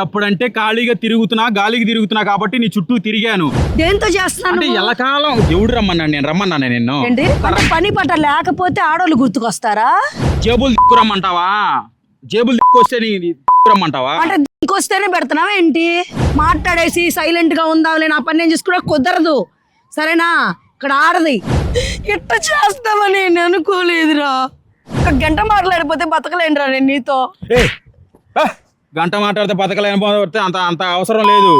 అప్పుడంటే ఖాళీగా తిరుగుతున్నా గాలికి తిరుగుతున్నా కాబట్టి నీ చుట్టూ తిరిగాను. దేంతో చేస్తున్నాను అంటే ఎల్లకాలం ఎవడు రమ్మన్నాను నేను రమ్మన్నాను నిన్ను. ఏంటి? అంటే పని పట్ట లేకపోతే ఆడోళ్ళు గుర్తుకొస్తారా? జేబులు దిక్కురమ్మంటావా? జేబులు దిక్కొస్తే నీ దిక్కురమ్మంటావా? అంటే దీనికొస్తేనే పెడుతున్నావా ఏంటి? మాట్లాడేసి సైలెంట్గా ఉందాంలే నా పని నేను చూసుకున్నా కుదరదు. సరేనా? ఇక్కడ ఆడది. ఇట్ట చేస్తావని నేను అనుకోలేదురా. ఒక గంట మాట్లాడిపోతే బతకలేనురా నేను నీతో. ఏయ్, ఆ, గంట మాట్లాడితే బతకలేని పోతే అంత అంత అవసరం లేదు.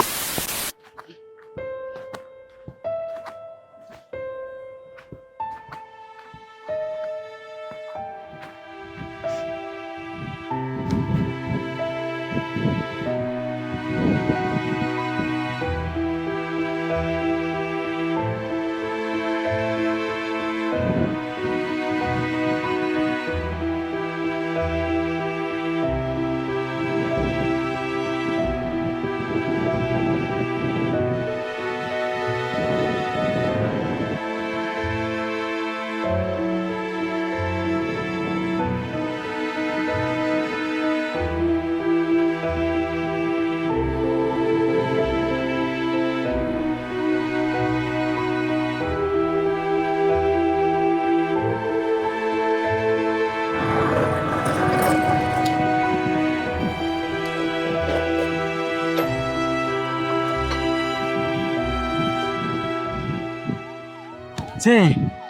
సే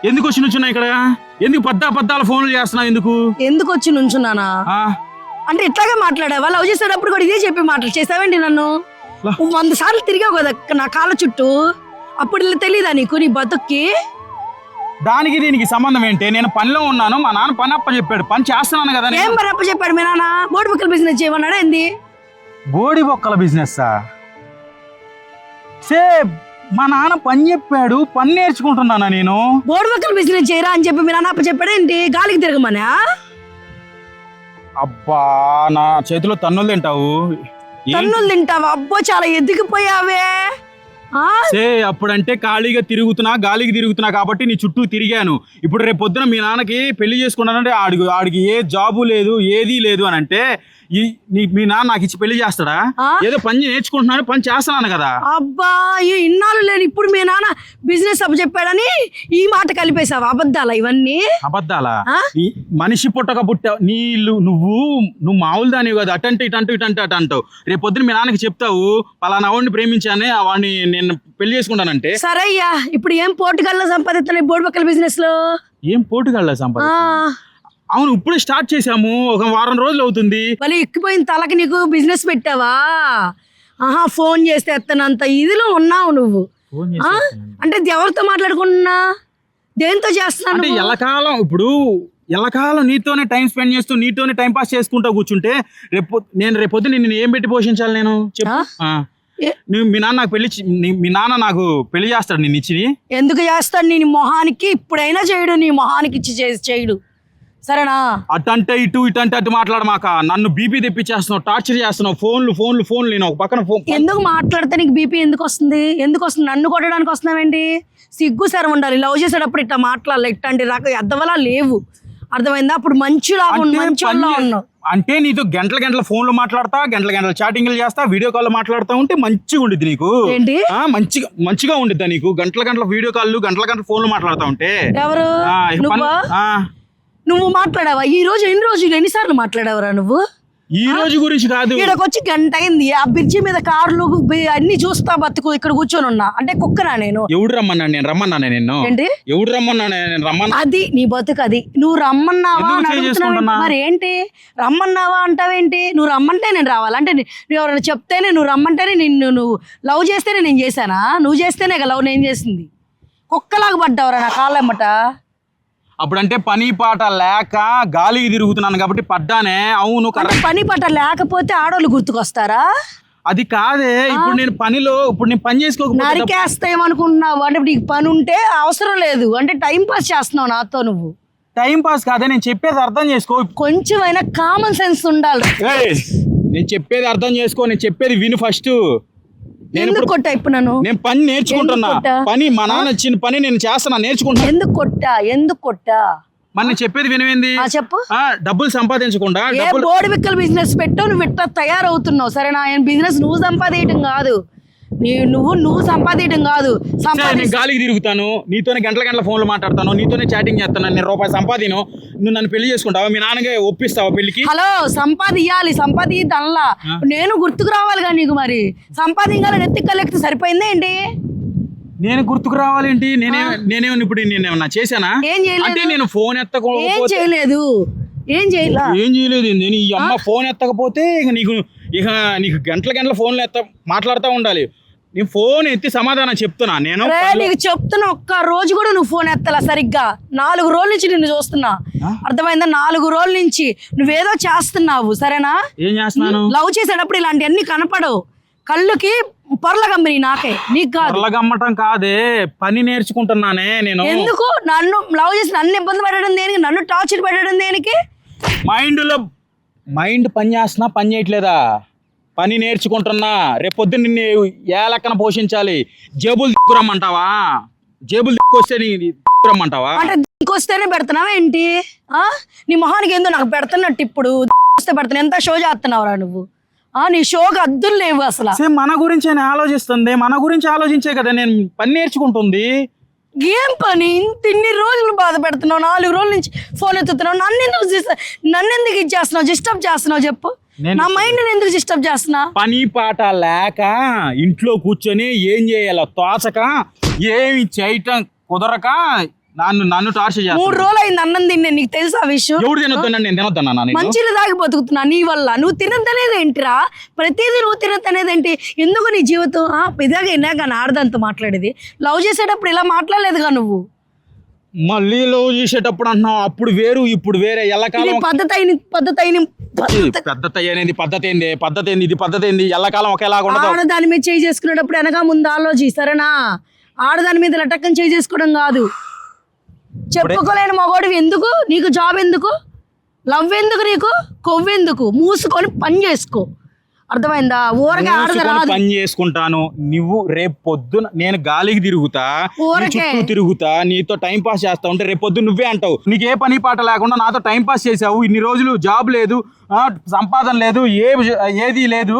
ఎందుకు వచ్చి నుంచున్నా ఇక్కడ? ఎందుకు పద్దా పద్దాల ఫోన్లు చేస్తున్నావు ఎందుకు? ఎందుకు వచ్చి నుంచున్నానా? అంటే ఇట్లాగే మాట్లాడావా? లవ్ చేసేటప్పుడు కూడా ఇదే చెప్పి మాటలు చేసావేంటి నన్ను? వంద సార్లు తిరిగావు కదా నా కాళ్ళ చుట్టూ. అప్పుడు తెలీదా నీకు నీ బతుక్కి? దానికి దీనికి సంబంధం ఏంటి? నేను పనిలో ఉన్నాను మా నాన్న పని అప్ప చెప్పాడు. పని చేస్తున్నాను కదా. ఏం మరి అప్ప చెప్పాడు మీ నాన్న? బోర్డు బుక్కల బిజినెస్ చేయమన్నాడా ఏంది? బోడి బొక్కల బిజినెస్ సే మా నాన్న పని చెప్పాడు పని నేర్చుకుంటున్నానా నేను? బోర్డు బుక్కల బిజినెస్ చేయరా అని చెప్పి మీ నాన్న అప్ప చెప్పాడు ఏంటి గాలికి తిరగమనా? అబ్బా నా చేతిలో తన్నులు తింటావు. ఏం- తన్నులు తింటావా? అబ్బో చాలా ఎదిగిపోయావే. ఆ? సే అప్పుడంటే ఖాళీగా తిరుగుతున్నా గాలికి తిరుగుతున్నా కాబట్టి నీ చుట్టూ తిరిగాను. ఇప్పుడు రేపు పొద్దున మీ నాన్నకి పెళ్ళి చేసుకున్నానంటే ఆడికి ఆడికి ఏ జాబు లేదు ఏదీ లేదు అని అంటే ఈ నీ మీ నాన్న నాకు ఇచ్చి పెళ్ళి చేస్తాడా? ఏదో పని నేర్చుకుంటున్నాను పని చేస్తున్నాను కదా. అబ్బా ఇన్నాళ్ళు లేని ఇప్పుడు మీ నాన్న బిజినెస్ అప్పు చెప్పాడని ఈ మాట కలిపేశావు? అబద్ధాలా ఇవన్నీ? అబద్ధాలా? మనిషి పుట్టక పుట్టావు నీళ్ళు నువ్వు నువ్వు మామూలు దానివి కదా. అటంటే ఇటంటూ ఇటంటే అటు అంటావు రేపు పొద్దున మీ నాన్నకి చెప్తావు పలానా వాడిని ప్రేమించానే వాడిని నేను పెళ్ళి చేసుకుంటానంటే. సరే అయ్యా ఇప్పుడు ఏం పోటుగల్లో సంపాదిస్తున్నాయి బోర్డు బిజినెస్లో ఏం పోటుగాళ్ళ సంపద ఆ, అవును ఇప్పుడే స్టార్ట్ చేసాము ఒక వారం రోజులు అవుతుంది. మళ్ళీ ఎక్కిపోయిన తలకి నీకు బిజినెస్ పెట్టావా? ఆహా ఫోన్ చేస్తే ఎత్తనంత ఇదిలో ఉన్నావు నువ్వు. ఆ? అంటే ఎవరితో మాట్లాడుకుంటున్నా? దేంతో చేస్తున్నాను అంటే ఎల్లకాలం ఇప్పుడు ఎల్లకాలం నీతోనే టైం స్పెండ్ చేస్తూ నీతోనే టైం పాస్ చేసుకుంటూ కూర్చుంటే రేపు నేను రేపు పొద్దున్న నిన్ను ఏం పెట్టి పోషించాలి నేను? చెప్పు. ఆ. ఏ- నువ్వు మీ నాన్న నాకు పెళ్ళి చి- నీ- మీ నాన్న నాకు పెళ్ళి చేస్తాడు నిన్ను ఇచ్చి ఎందుకు చేస్తాడు నీ మొహానికి? ఇప్పుడైనా చేయడు నీ మొహానికి ఇచ్చి చేసి చేయడు. సరేనా? అటంటే ఇటు ఇటంటే అటు మాట్లాడమాక నన్ను బీపీ తెప్పించేస్తున్నావు టార్చర్ చేస్తున్నావు. ఫోన్లు ఫోన్లు ఫోన్లు నేను ఒక పక్కన ఫోన్ ఎందుకు మాట్లాడితే నీకు బీపీ ఎందుకు వస్తుంది? ఎందుకు వస్తుంది? నన్ను కొట్టడానికి వస్తున్నావేంటి? సిగ్గు సరే ఉండాలి. లవ్ చేసేటప్పుడు ఇట్లా మాట్లాడాలి. ఇట్లాంటి రకం ఎద్దవలా లేవు. అర్థమైందా? అప్పుడు మంచిలా అంటే ఉన్నావు అంటే నీతో గంటల గంటల ఫోన్లు మాట్లాడతా గంటల గంటల చాటింగ్లు చేస్తా వీడియో కాల్ మాట్లాడుతా ఉంటే మంచిగా ఉండిద్ది నీకు. ఏంటి? ఆ మంచిగా మంచిగా ఉండిద్దా నీకు? గంటల గంటల వీడియో కాల్ గంటల గంటల ఫోన్లు మాట్లాడుతా ఉంటే. ఎవరు? నువ్వా మాట్లాడావా? ఈ రోజు ఎన్ని రోజులు ఎన్నిసార్లు మాట్లాడావరా నువ్వు? ఈ రోజు గురించి కాదు. ఈడకి వచ్చి గంట అయింది. ఆ బ్రిడ్జి మీద కార్లు అన్ని చూస్తా బతుకు ఇక్కడ కూర్చొని ఉన్నా. అంటే కుక్కనా నేను? ఎవడు రమ్మన్నాను నేను రమ్మన్నాను నేను ఏంటి? ఎవడు రమ్మన్నాను నేను రమ్మన్నా? అది నీ బతుకు అది. నువ్వు రమ్మన్నావా అని అడుగుతున్నావు? మరి ఏంటి రమ్మన్నావా అంటావేంటి? నువ్వు రమ్మంటే నేను రావాలి? అంటే నువ్వు ఎవరైనా చెప్తేనే నువ్వు రమ్మంటేనే నిన్ను నువ్వు లవ్ చేస్తేనే నేను చేశానా? నువ్వు చేస్తేనే లవ్ నేను చేసింది. కుక్కలాగా పడ్డావురా నా కాళ్ళెమ్మట అప్పుడంటే పని పాట లేక గాలికి తిరుగుతున్నాను కాబట్టి పడ్డానే. అవును అంటే పని పట్ట లేకపోతే ఆడోళ్ళు గుర్తుకొస్తారా? అది కాదే. ఇప్పుడు నేను పనిలో ఇప్పుడు నేను పని చేసుకోకపోతే తప్ప- నరికేస్తాయేమనుకుంటున్నావు? అంటే నీకు పని ఉంటే అవసరం లేదు. అంటే టైం పాస్ చేస్తున్నావు నాతో నువ్వు. టైం పాస్ కాదే నేను చెప్పేది అర్థం చేసుకో. కొంచెమైనా కామన్ సెన్స్ ఉండాలి. ఏయ్, నేను చెప్పేది అర్థం చేసుకో నేను చెప్పేది విను ఫస్ట్. నేను కొట్టా ఇప్పుడు నన్ను? నేను పని నేర్చుకుంటున్నా? పని మా నాన్న ఇచ్చిన పని నేను చేస్తున్నా నేర్చుకుంటున్నా. ఎందుకు కొట్టా? ఎందుకు కొట్టా? మరి నేను చెప్పేది వినవేంది? ఆ చెప్పు. డబ్బులు సంపాదించకుండా ఏ బోర్డు బిక్కల బిజినెస్ పెట్టు నువ్వు ఇట్లా తయారవుతున్నావు. సరేనా? బిజినెస్ నువ్వు సంపాదించడం కాదు. నువ్వు నువ్వు సంపాదించడం కాదు. సంపాది నేను గాలికి తిరుగుతాను. నీతోనే గంటల గంటల ఫోన్లో మాట్లాడతాను. నీతోనే చాటింగ్ చేస్తాను. నేను రూపాయి సంపాదిను. నువ్వు నన్ను పెళ్ళి చేసుకుంటావా? మీ నాన్నగా ఒప్పిస్తావా పెళ్ళికి? హలో సంపాదియాలి సంపాదిద్ది అనలా నేను గుర్తుకు రావాలిగా నీకు మరి. సంపాదించాలని ఎత్తికలెక్కితే సరిపోయిందే ఏంటి? నేను గుర్తుకు రావాలేంటి నేనే నేనేమన్నా ఇప్పుడు నేనేమన్నా చేశానా? ఏం చేయలేదు. అంటే నేను ఫోన్ ఏం ఎత్తకపోతే చేయలేదు. ఏం చేయలే ఏం చేయలేదు నేను ఈ అమ్మ ఫోన్ ఎత్తకపోతే ఇక నీకు ఇక నీకు గంటల గంటల ఫోన్లో ఎత్త మాట్లాడుతూ ఉండాలి. నేను ఫోన్ ఎత్తి సమాధానం చెప్తున్నా. నేను రే నీకు చెప్తున్నా ఒక్క రోజు కూడా నువ్వు ఫోన్ ఎత్తలా సరిగ్గా. నాలుగు రోజుల నుంచి నిన్ను చూస్తున్నా? అర్థమైందా? నాలుగు రోజుల నుంచి నువ్వేదో చేస్తున్నావు సరేనా? ఏం చేస్తున్నాను? లవ్ చేసేటప్పుడు ఇలాంటివన్నీ కనపడవు. కళ్ళుకి పొరల కంపెనీ నాకే. నీకు కాదు. పొరలగమ్మటం కాదే. పని నేర్చుకుంటున్నానే నేను. ఎందుకు? నన్ను లవ్ చేసి నన్ను ఇబ్బంది పెట్టడం దేనికి? నన్ను టార్చర్ పెట్టడం దేనికి? మైండ్లో మైండ్ పని చేస్తున్నా పని చేయట్లేదా? పని నేర్చుకుంటున్నా. రేపు పొద్దున్న నిన్ను ఏ లెక్కన పోషించాలి. జేబులు దిక్కురమ్మంటావా? జేబులు దిక్కొస్తే నీ దిక్కురమ్మంటావా? అంటే ఇంకొస్తేనే పెడుతున్నావా ఏంటి? ఆ? నీ మొహానికి ఏందో నాకు పెడుతున్నట్టు ఇప్పుడు. వస్తే పెడుతున్నా. ఎంత షో చేస్తున్నావురా నువ్వు? ఆ నీ షోకి అద్దులు లేవు అసలు. సేమ్ మన గురించి ఆలోచిస్తుంది. మన గురించి ఆలోచించే కదా నేను పని నేర్చుకుంటుంది. ఏం పని? ఇంత ఇన్ని రోజులు బాధ పెడుతున్నావు నాలుగు రోజుల నుంచి ఫోన్ ఎత్తుతున్నావు నన్ను ఎందుకు నన్ను ఎందుకు ఇచ్చేస్తున్నావు డిస్టర్బ్ చేస్తున్నావు చెప్పు. నా మైండ్ ఎందుకు డిస్టర్బ్ చేస్తున్నా? పని పాట లేక ఇంట్లో కూర్చొని ఏం చేయాలో తోచక ఏమి చేయటం కుదరక నన్ను నన్ను టార్చర్ మూడు చేస్తాను రోజులు అయింది అన్నం తిన్నా నీకు తెలుసా విషయం? ఎవడు తినొద్దన్నాను నేను తినొద్దన్నా నేను? మంచిలు దాగి బతుకుతున్నా నీ వల్ల. నువ్వు తినద్దనేది ఏంటిరా? ప్రతిదీ నువ్వు తినద్దనేది ఏంటి? ఎందుకు నీ జీవితం? ఆ, ఇదాక ఇన్నాక నా ఆడదంతో మాట్లాడేది. లవ్ చేసేటప్పుడు ఇలా మాట్లాడలేదుగా నువ్వు? మళ్ళీ లవ్ చేసేటప్పుడు అంటున్నావు అప్పుడు వేరు ఇప్పుడు వేరే ఎల్లకాలం పద్ధతి అయిన పద్ధతి అయిన పద్ధతి అనేది పద్ధతి ఏంది? పద్ధతి ఏంది? ఇది పద్ధతి ఏంది? ఎల్లకాలం ఒకేలాగా ఉండదు. ఆడదాని మీద చేయి చేసుకునేటప్పుడు వెనక ముందు ఆలోచి సరేనా? ఆడదాని మీద లటక్కని చేయి చేసుకోవడం కాదు. చెప్పుకోలేని మగోడివి ఎందుకు? నీకు జాబ్ ఎందుకు? లవ్ ఎందుకు నీకు? కొవ్వెందుకు? మూసుకొని పని చేసుకో. అర్థమైందా? ఊరగా ఆడద రాదు. పని చేసుకుంటాను. నువ్వు రేపు పొద్దున నేను గాలికి తిరుగుతా ఊరకే. చుట్టూ తిరుగుతా నీతో టైం పాస్ చేస్తా ఉంటే రేపు పొద్దున్న నువ్వే అంటావు. నీకు ఏ పని పాట లేకుండా నాతో టైం పాస్ చేసావు. ఇన్ని రోజులు జాబ్ లేదు సంపాదన లేదు ఏ ఏది లేదు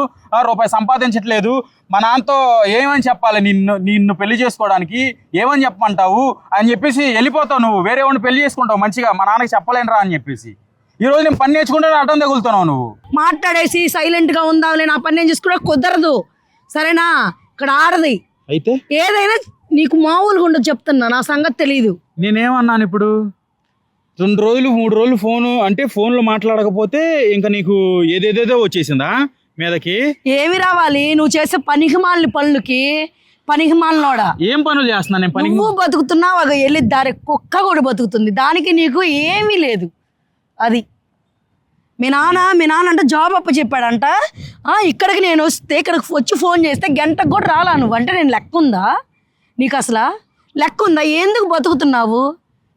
రూపాయి సంపాదించట్లేదు. మా నాన్నతో ఏమని చెప్పాలి? నిన్ను నిన్ను పెళ్ళి చేసుకోవడానికి ఏమని చెప్పమంటావు? అని చెప్పేసి వెళ్ళిపోతావు నువ్వు. వేరే వాడిని పెళ్ళి చేసుకుంటావు మంచిగా. మా నాన్నకి చెప్పలేనురా అని చెప్పేసి. ఈ రోజు నేను పని నేర్చుకుంటే అడ్డం తగులుతున్నావు నువ్వు. మాట్లాడేసి సైలెంట్గా ఉందాంలే నా పని నేను చూసుకున్నా కుదరదు. సరేనా? ఇక్కడ ఆడది. అయితే? ఏదైనా నీకు మామూలుగా ఉండదు చెప్తున్నా నా సంగతి తెలియదు నేనేమన్నాను ఇప్పుడు? రెండు రోజులు మూడు రోజులు ఫోను అంటే ఫోన్లో మాట్లాడకపోతే ఇంకా నీకు ఏదేదేదో వచ్చేసిందా మీదకి? ఏమి రావాలి? నువ్వు చేసే పనికిమాలిన పనులకి పనికిమాలినోడా? ఏం పనులు చేస్తున్నా నేను పనికి నువ్వు బతుకుతున్నావు అగ వెళ్ళి దారి కుక్క కూడా బతుకుతుంది. దానికి నీకు ఏమీ లేదు. అది. మీ నాన్న మీ నాన్న అంటే జాబ్ అప్ప చెప్పాడంట. ఇక్కడికి నేను వస్తే ఇక్కడికి వచ్చి ఫోన్ చేస్తే గంటకు కూడా రాలా నువ్వు. అంటే నేను లెక్క ఉందా? నీకు అసలు? లెక్క ఉందా? ఎందుకు బతుకుతున్నావు?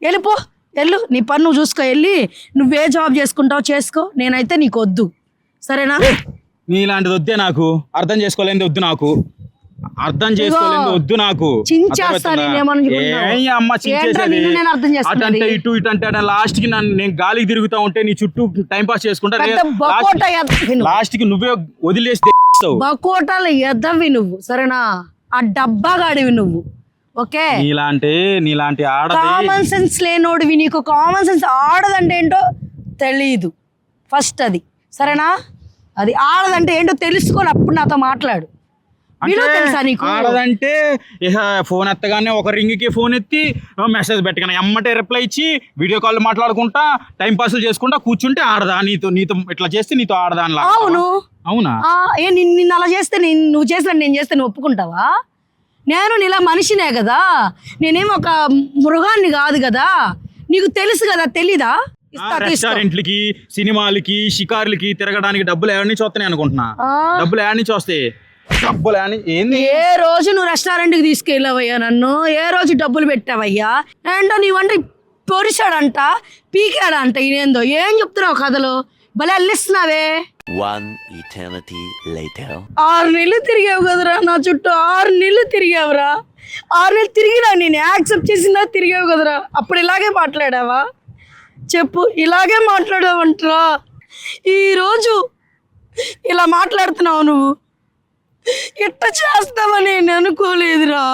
వెళ్ళిపో వెళ్ళు. నీ పని నువ్వు చూసుకో వెళ్ళి. నువ్వే జాబ్ చేసుకుంటావు చేసుకో. నేనైతే నీకు వద్దు. సరేనా? నీలాంటిది వద్దే నాకు. అర్థం చేసుకోలేనిది వద్దు నాకు. అర్థం చేసుకోలేనిది వద్దు నాకు? అటంటే ఇటు ఇటు అంటే లాస్ట్కి నేను గాలికి తిరుగుతా ఉంటే నీ చుట్టూ టైం పాస్ చేసుకుంటా. లాస్ట్కి నువ్వే వదిలేసి. బకోటాలు ఎద్దవి నువ్వు సరేనా? ఆ డబ్బాగాడివి నువ్వు ఓకే? నీలాంటి నీలాంటి ఆడది కామన్ సెన్స్ లేనోడివి నీకు. కామన్ సెన్స్ ఆడదంటే ఏంటో తెలియదు ఫస్ట్ అది సరేనా? అది ఆడదంటే ఏంటో తెలుసుకొని అప్పుడు నాతో మాట్లాడు. ఆడదంటే ఇక ఫోన్ ఎత్తగానే ఒక రింగ్కి ఫోన్ ఎత్తి మెసేజ్ పెట్టగానే ఎమ్మటే రిప్లై ఇచ్చి వీడియో కాల్ మాట్లాడుకుంటా టైం పాస్ చేసుకుంటా కూర్చుంటే ఆడదా నీతో నీతో ఇట్లా చేస్తే నీతో ఆడదా అని. అవును. అవునా? ఏ నిన్ను అలా చేస్తే నేను నువ్వు చేసిన నేను చేస్తే నువ్వు ఒప్పుకుంటావా? నేను నీలా మనిషినే కదా? నేనేం ఒక మృగాన్ని కాదు కదా? నీకు తెలుసు కదా తెలీదా? రెస్టారెంట్లకి సినిమాలకి షికార్లకి తిరగడానికి డబ్బులు నుంచి వస్తున్నాయి అనుకుంటున్నా? డబ్బులు ఏడాడి నుంచి వస్తాయి? డబ్బులు ఏడాడి ఏంది? ఏ రోజు నువ్వు రెస్టారెంట్కి తీసుకెళ్ళావయ్యా నన్ను? ఏ రోజు డబ్బులు పెట్టావయ్యా? ఏంటో నీవంటే పొరిశాడంట పీకాడంట ఇదేందో ఏం చెప్తున్నావు కథలు? భలే అల్లిస్తున్నావే. ఆరు నెలలు తిరిగావు కదరా నా చుట్టూ ఆరు నెలలు తిరిగావురా. ఆరు నెలలు తిరిగినా నేను యాక్సెప్ట్ చేసినా తిరిగావు కదరా? అప్పుడు ఇలాగే మాట్లాడావా? చెప్పు ఇలాగే మాట్లాడావంటరా? ఈరోజు ఇలా మాట్లాడుతున్నావు నువ్వు. ఇట్ట చేస్తావని నేను అనుకోలేదురా.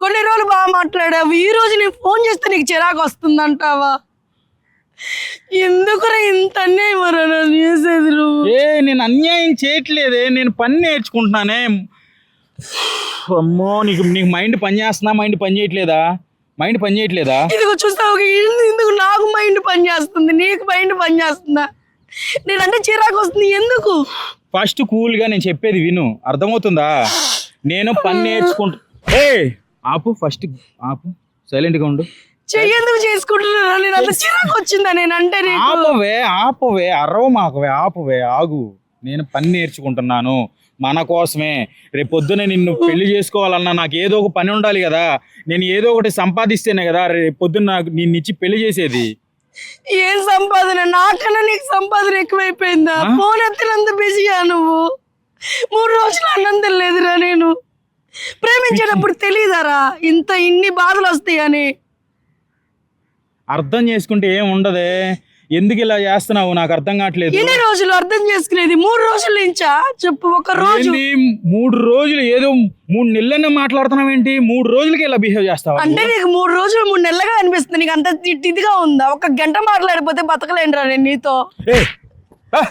కొన్ని రోజులు బాగా మాట్లాడావు. ఈ రోజు నేను ఫోన్ చేస్తే నీకు చిరాకు వస్తుందంటావా? ఎందుకురా ఇంత అన్యాయం నన్ను చేసేది ఏ నేను అన్యాయం చేయట్లేదే నేను పని నేర్చుకుంటున్నానే. అమ్మో నీకు నీకు మైండ్ పని చేస్తున్నా మైండ్ పని చేయట్లేదా? మైండ్ పని చేయట్లేదా? ఇదిగో చూస్తావు ఎందుకు నాకు మైండ్ పని చేస్తుంది నీకు మైండ్ పని చేస్తుందా? నేనంటే చిరాకు వస్తుంది ఎందుకు? ఫస్ట్ కూల్గా నేను చెప్పేది విను. అర్థమవుతుందా? నేను పని నేర్చుకుంటా ఏ ఆపు ఫస్ట్ ఆపు. సైలెంట్గా ఉండు. చెయ్యేందుకు చేసుకుంటున్నా నేను అంత చిరాకు వచ్చిందా నేనంటే నీకు? ఆపవే ఆపవే అరవ మాకవే ఆపవే ఆగు. నేను పని నేర్చుకుంటున్నాను. మన కోసమే. రేపు పొద్దునే నిన్ను పెళ్ళి చేసుకోవాలన్నా నాకు ఏదో ఒక పని ఉండాలి కదా. నేను ఏదో ఒకటి సంపాదిస్తేనే కదా రేపు పొద్దున్న నాకు నిన్ను ఇచ్చి పెళ్ళి చేసేది. ఏం సంపాదన? నాకన్నా నీకు సంపాదన ఎక్కువైపోయిందా? ఫోన్ ఎత్తినంత బిజీయా నువ్వు? మూడు రోజులు అన్నం లేదురా నేను. ప్రేమించేటప్పుడు తెలియదారా ఇంత ఇన్ని బాధలు వస్తాయని. అర్థం చేసుకుంటే ఏం ఉండదే. ఎందుకు ఇలా చేస్తున్నావు? నాకు అర్థం కావట్లేదు. ఎన్ని రోజులు అర్థం చేసుకునేది? మూడు రోజుల నుంచా? చెప్పు ఒక రోజు. ఏంది? మూడు రోజులు ఏదో మూడు నెలలనే మాట్లాడుతున్నావు ఏంటి? మూడు రోజులకి ఇలా బిహేవ్ చేస్తావా. అంటే నీకు మూడు రోజులు మూడు నెలలుగా అనిపిస్తుంది. నీకు అంత ఇదిగా ఉందా? ఒక గంట మాట్లాడిపోతే బతకలేనురా నేను నీతో. ఏయ్, ఆ,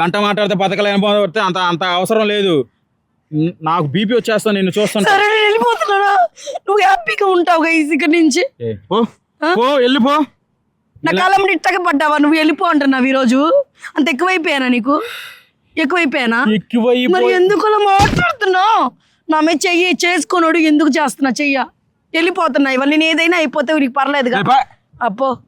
గంట మాట్లాడితే బతకలేని పోతే అంత అంత అవసరం లేదు. నాకు బీపీ వచ్చేస్తా నిన్ను చూస్తుంటా. సరే నేను వెళ్ళిపోతున్నానా? నువ్వు హ్యాపీగా ఉంటావు ఇక్కడ నుంచి. పో వెళ్ళిపో. నా కాలం ఇట్టగా పడ్డావా? నువ్వు వెళ్ళిపో అంటున్నావు ఈరోజు. అంత ఎక్కువైపోయానా నీకు? ఎక్కువైపోయానా? ఎక్కువైపో మరి ఎందుకు అలా మాట్లాడుతున్నావు? నా మీద చెయ్యి చేసుకోనోడు ఎందుకు చేస్తున్నా? చెయ్య. వెళ్ళిపోతున్నా. ఇవాళ నేను ఏదైనా అయిపోతే నీకు పర్లేదుగా. ఏ, పా. అప్పో